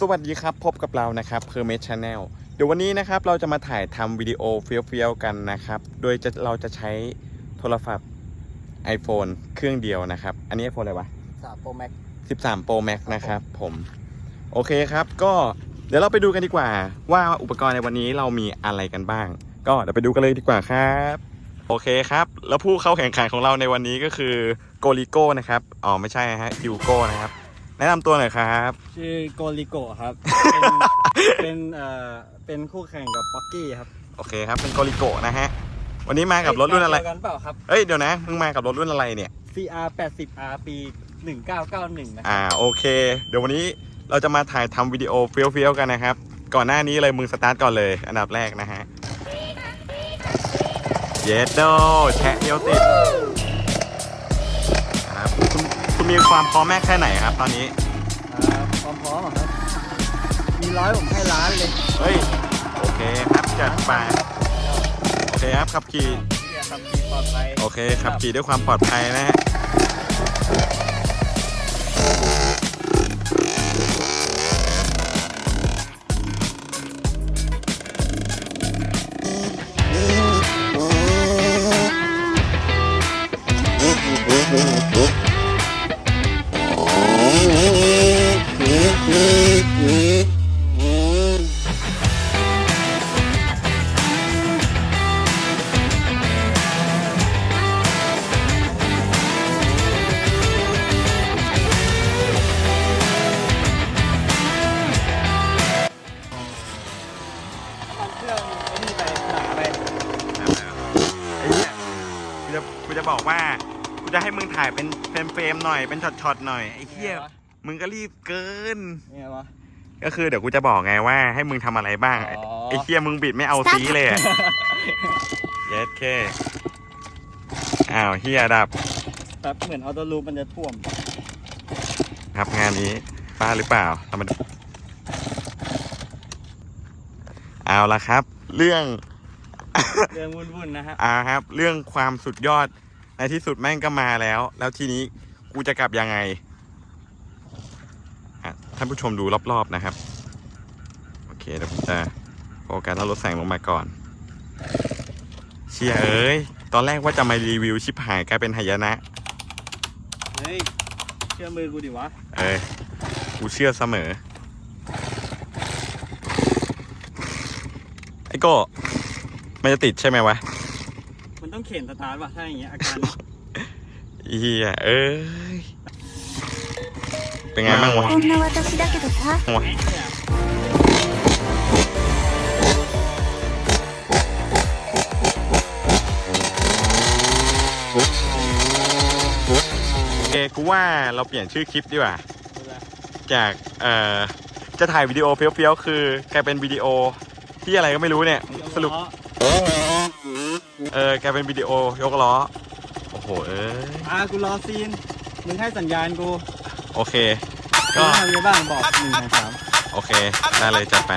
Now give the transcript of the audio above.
สวัสดีครับ พบกับเรานะครับเพอร์เมชชาแนลเดี๋ยววันนี้นะครับเราจะมาถ่ายทำวิดีโอเฟี้ยวๆกันนะครับ โดยจะเราจะใช้โทรศัพท์ iPhone เครื่องเดียวนะครับ อันนี้ iPhone อะไรวะสามโปรแม็ก13 Pro Max นะครับผม โอเคครับก็เดี๋ยวเราไปดูกันดีกว่า ว่าอุปกรณ์ในวันนี้เรามีอะไรกันบ้าง ก็เดี๋ยวไปดูกันเลยดีกว่าครับ โอเคครับ แล้วผู้เข้าแข่งขันของเราในวันนี้ก็คือโกลิโก้นะครับอ๋อไม่ใช่นะฮะฮิวโก้นะครับ แนะนำตัวหน่อยครับ ชื่อโกลิโกะครับ เป็นเป็นเอ่อเป็นคู่แข่งกับป๊อกกี้ครับโอเคครับ เป็นโกลิโกะนะฮะ วันนี้มากับรถรุ่นอะไร เดียวกันเปล่าครับ เอ้ย เดี๋ยวนะ มึงมากับรถรุ่นอะไรเนี่ย CR 80 R ปี 1991 นะอ่า โอเค เดี๋ยววันนี้เราจะมาถ่ายทำวิดีโอเฟี้ยวๆกันนะครับ ก่อนหน้านี้เลยมึงสตาร์ทก่อนเลย อันดับแรกนะฮะ เยสโดแชะเดียวติดครับคุณคุณ มีความพร้อมแม่แค่ไหนครับ ตอนนี้อ่าพร้อมๆเหรอครับ มีร้อยผมให้ล้านเลย เฮ้ย โอเคครับจัดไป โอเคครับขับขี่เฮียขับขี่ปลอดภัย โอเคขับขี่ด้วยความปลอดภัยนะฮะ กูจะกูจะบอกว่ากูจะให้มึงถ่ายเป็นเป็นเฟรมหน่อยเป็นช็อตๆหน่อยไอ้เหี้ยมึงก็รีบเกินเนี่ยวะ ก็คือเดี๋ยวกูจะบอกไงว่า ให้มึงทำอะไรบ้างอ๋อ ไอ้เหี้ยมึงบิดไม่เอาซีเลยอะเย็ดเคอ้าวเฮียดับแบบเหมือนออโต้ลูปมันจะท่วมครับงานนี้ป้าหรือเปล่าเรามาดูเอาละครับ เรื่อง เรื่องวุ่นๆนะฮะอ่าครับ เรื่องความสุดยอดในที่สุดแม่งก็มาแล้ว แล้วทีนี้กูจะกลับยังไงอะท่านผู้ชมดูรอบๆนะครับ โอเคเดี๋ยวผมจะโฟกัสแล้วลดแสงลงมาก่อน เชียเอ้ย ตอนแรกว่าจะมารีวิวชิปหายกลายเป็นหายนะ เฮ้ย เชื่อมือกูดิวะ เอ้ยกูเชื่อเสมอ ไอ้โก้ มันจะติดใช่ไหมวะ มันต้องเข็นสตาร์ทป่ะ ถ้าอย่างเงี้ยอาการ เฮียเอ้ย เป็นไงบ้างวะ こんな私だけどさ วะ เนี่ย โอเคกูว่าเราเปลี่ยนชื่อคลิปดีกว่า ดูแล จากเอ่อ จะถ่ายวิดีโอเฟี้ยวๆ คือกลายเป็นวิดีโอที่อะไรก็ไม่รู้เนี่ย สรุป เออกลายเป็นวิดีโอยกล้อ โอ้โห เอ้ยอ่ากูรอซีน มึงให้สัญญาณกูโอเค ก็ก็ ทำยังไงบ้างบอกหนึ่งสองสาม โอเค ได้เลยจัดไป